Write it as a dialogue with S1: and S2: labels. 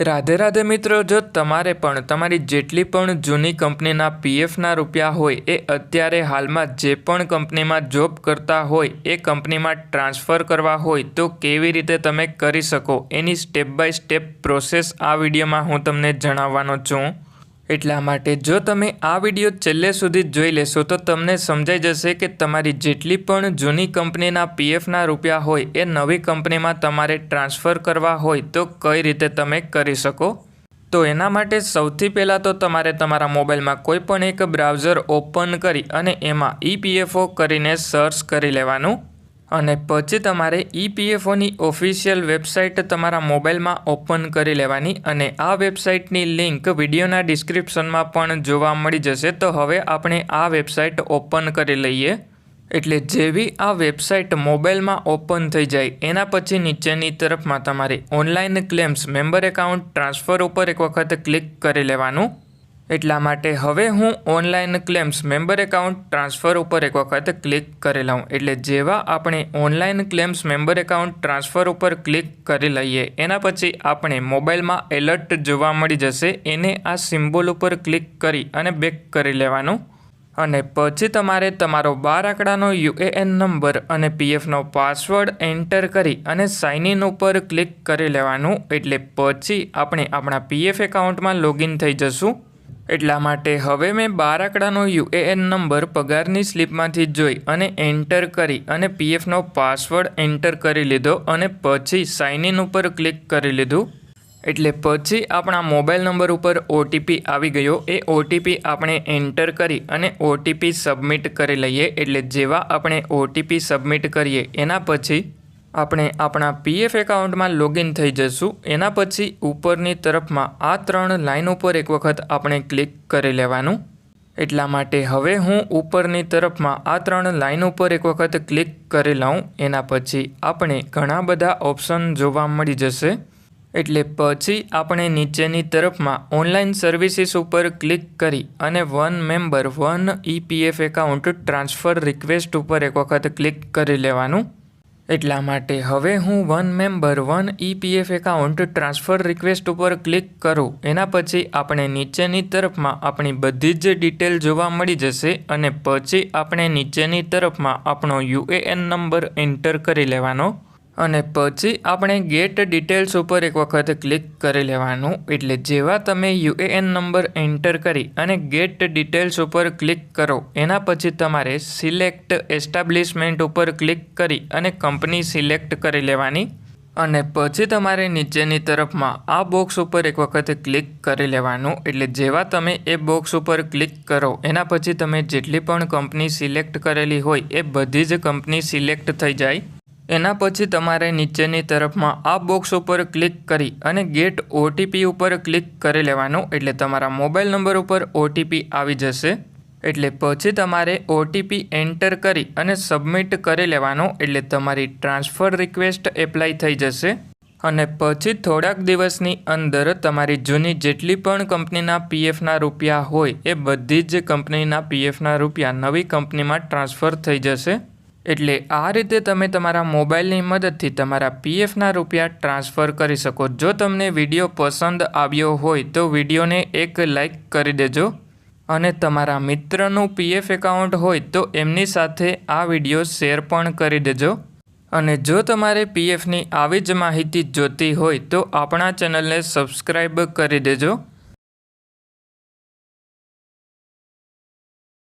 S1: રાધે રાધે મિત્રો, જો તમારે પણ તમારી જેટલી પણ જૂની કંપનીના પીએફના રૂપિયા હોય, એ અત્યારે હાલમાં જે પણ કંપનીમાં જોબ કરતા હોય, એ કંપનીમાં ટ્રાન્સફર કરવા હોય, તો કેવી રીતે તમે કરી શકો? એની સ્ટેપ બાય સ્ટેપ પ્રોસેસ આ વિડીયોમાં હું તમને જણાવવાનો છું. એટલા માટે જો તમે આ વીડિયો છેલ્લે સુધી જોઈ લેશો, તો તમને સમજાઈ જશે કે તમારી જેટલી પણ જૂની કંપનીના પીએફના રૂપિયા હોય, એ નવી કંપનીમાં તમારે ટ્રાન્સફર કરવા હોય, તો કઈ રીતે તમે કરી શકો? તો એના માટે સૌથી પહેલાં તો તમારે તમારા મોબાઈલમાં કોઈ પણ એક બ્રાઉઝર ઓપન કરી અને એમાં ઈપીએફઓ કરીને સર્ચ કરી લેવાનું. અને પછી તમારે ઈપીએફઓની ઓફિશિયલ વેબસાઇટ તમારા મોબાઈલમાં ઓપન કરી લેવાની અને આ વેબસાઇટની લિંક વિડીયોના ડિસ્ક્રિપ્શનમાં પણ જોવા મળી જશે. તો હવે આપણે આ વેબસાઇટ ઓપન કરી લઈએ. એટલે જેવી આ વેબસાઇટ મોબાઈલમાં ઓપન થઈ જાય, એના પછી નીચેની તરફમાં તમારે online claims, member account transfer ઉપર એક વખત ક્લિક કરી લેવાનું. એટલા માટે હવે હું online claims member account transfer ઉપર એક વખત ક્લિક કરી લઉં. એટલે જેવા આપણે online claims member account transfer ઉપર ક્લિક કરી લઈએ, એના પછી આપણે મોબાઈલમાં એલર્ટ જોવા મળી જશે, એને આ સિમ્બોલ ઉપર ક્લિક કરી અને બેક કરી લેવાનું. અને પછી તમારે તમારો બાર આંકડાનો યુએએન નંબર અને પીએફનો પાસવર્ડ એન્ટર કરી અને સાઇન ઇન ઉપર ક્લિક કરી લેવાનું. એટલે પછી આપણે આપણા પીએફ એકાઉન્ટમાં લોગિન થઈ જશું. એટલા માટે હવે મેં બાર આંકડાનો યુએએન નંબર પગારની સ્લીપમાંથી જોઈ અને એન્ટર કરી અને પીએફનો પાસવર્ડ એન્ટર કરી લીધો અને પછી સાઇન ઇન ઉપર ક્લિક કરી લીધું. એટલે પછી આપણા મોબાઈલ નંબર ઉપર ઓટીપી આવી ગયો. એ ઓટીપી આપણે એન્ટર કરી અને ઓટીપી સબમિટ કરી લઈએ. એટલે જેવા આપણે ઓટીપી સબમિટ કરીએ એના પછી આપણે આપણા પીએફ એકાઉન્ટમાં લોગિન થઈ જઈશું. એના પછી ઉપરની તરફમાં આ ત્રણ લાઇન ઉપર એક વખત આપણે ક્લિક કરી લેવાનું. એટલા માટે હવે હું ઉપરની તરફમાં આ ત્રણ લાઇન ઉપર એક વખત ક્લિક કરી લઉં. એના પછી આપણે ઘણા બધા ઓપ્શન જોવા મળી જશે. એટલે પછી આપણે નીચેની તરફમાં ઓનલાઈન સર્વિસીસ ઉપર ક્લિક કરી અને one member one EPF account transfer request ઉપર એક વખત ક્લિક કરી લેવાનું. એટલા માટે હવે હું one member, one EPF account transfer request ઉપર ક્લિક કરું. એના પછી આપણે નીચેની તરફમાં આપણી બધી જ ડિટેલ જોવા મળી જશે અને પછી આપણે નીચેની તરફમાં આપણો યુએએન નંબર એન્ટર કરી લેવાનો. અને પછી આપણે ગેટ ડિટેલ્સ ઉપર એક વખત ક્લિક કરી લેવાનું. એટલે જેવા તમે યુએએન નંબર એન્ટર કરી અને ગેટ ડિટેલ્સ ઉપર ક્લિક કરો, એના પછી તમારે સિલેક્ટ એસ્ટાબ્લિશમેન્ટ ઉપર ક્લિક કરી અને કંપની સિલેક્ટ કરી લેવાની. અને પછી તમારે નીચેની તરફમાં આ બોક્સ ઉપર એક વખત ક્લિક કરી લેવાનું. એટલે જેવા તમે એ બોક્સ ઉપર ક્લિક કરો, એના પછી તમે જેટલી પણ કંપની સિલેક્ટ કરેલી હોય, એ બધી જ કંપની સિલેક્ટ થઈ જાય. એના પછી તમારે નીચેની તરફમાં આ બોક્સ ઉપર ક્લિક કરી અને ગેટ ઓટીપી ઉપર ક્લિક કરી લેવાનું. એટલે તમારા મોબાઈલ નંબર ઉપર ઓટીપી આવી જશે. એટલે પછી તમારે ઓટીપી એન્ટર કરી અને સબમિટ કરી લેવાનું. એટલે તમારી ટ્રાન્સફર રિક્વેસ્ટ એપ્લાય થઈ જશે. અને પછી થોડાક દિવસની અંદર તમારી જૂની જેટલી પણ કંપનીના પીએફના રૂપિયા હોય, એ બધી જ કંપનીના પીએફના રૂપિયા નવી કંપનીમાં ટ્રાન્સફર થઈ જશે. એટલે આ રીતે તમે તમારા મોબાઈલની મદદથી તમારા પીએફના રૂપિયા ટ્રાન્સફર કરી શકો. જો તમને વીડિયો પસંદ આવ્યો હોય તો વિડીયોને એક લાઈક કરી દેજો. અને તમારા મિત્રનું પીએફ એકાઉન્ટ હોય તો એમની સાથે આ વીડિયો શેર પણ કરી દેજો. અને જો તમારે પીએફની આવી જ માહિતી જોતી હોય તો આપણા ચેનલને સબસ્ક્રાઈબ કરી દેજો.